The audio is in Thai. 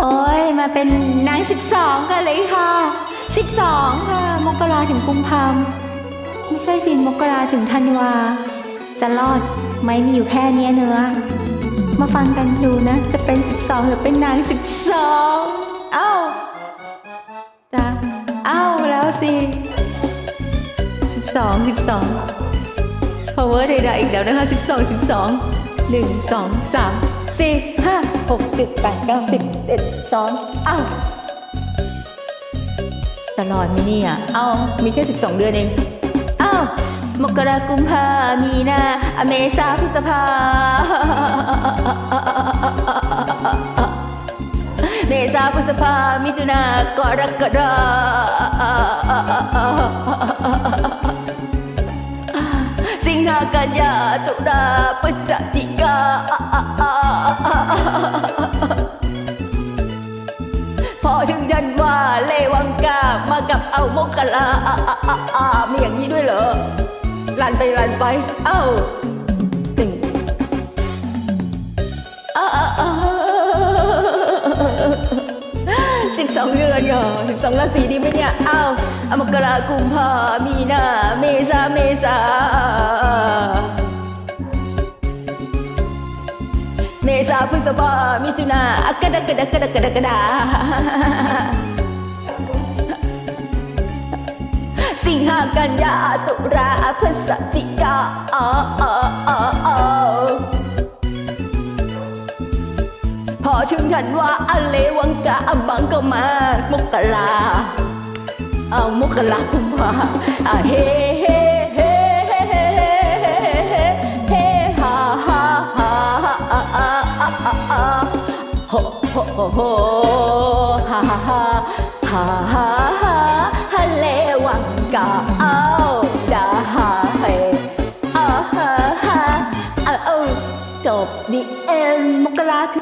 โอ้ยมาเป็นนาง12กันเลยค่ะ12ค่ะมกราถึงกุมภาพันธ์ไม่ใช่สินมกราถึงธันวา จะรอดไหมมีอยู่แค่เนี้ยเนื้อ มาฟังกันดูนะ จะเป็น12หรือเป็นนาง12เอ้าจ้ะเอ้าแล้วสิ12 12 power ใดๆอีกแล้วนะคะ12 12 1 2 3 4 5 6 7 8 9 10 11 2เจ็ดแปดเก้าสิบเอ็ดสองอ้าตลอดมิเนี่ยเอ้ามีแค่12เดือนเองเอ้ามกรากุมภามีนาอเมษาพฤษภาเมษาพฤษภามิถุนากรกฎา กันยาตุลาพฤศจิกาพอถึงยันว่าเลวังกามากับเอามกลาอะอะอะอะมีอย่างนี้ด้วยเหรอลันไปลันไป เอ้าตึงสิบสองเดือนเหรอสิบสองราศีดีไหมเนี่ย เอ้าอมกรากุมภามีนา เมษาเมษาาพฤษภามิถุนากรกฎากรกฎากรกฎาสิงหากันยาตุลาพฤศจิกาอ๋ออ๋ออ๋อพอถึงธันวาอเลวังกาบังก็มามกราเอามกรากุมภาอะเฮเฮเฮ โอ้โหฮ่าฮ่าฮ่าฮ่าฮ่าฮาฮเลวังกาเอาดาฮาเฮอาฮาฮาเอาจบดีเอ็มมกราถึง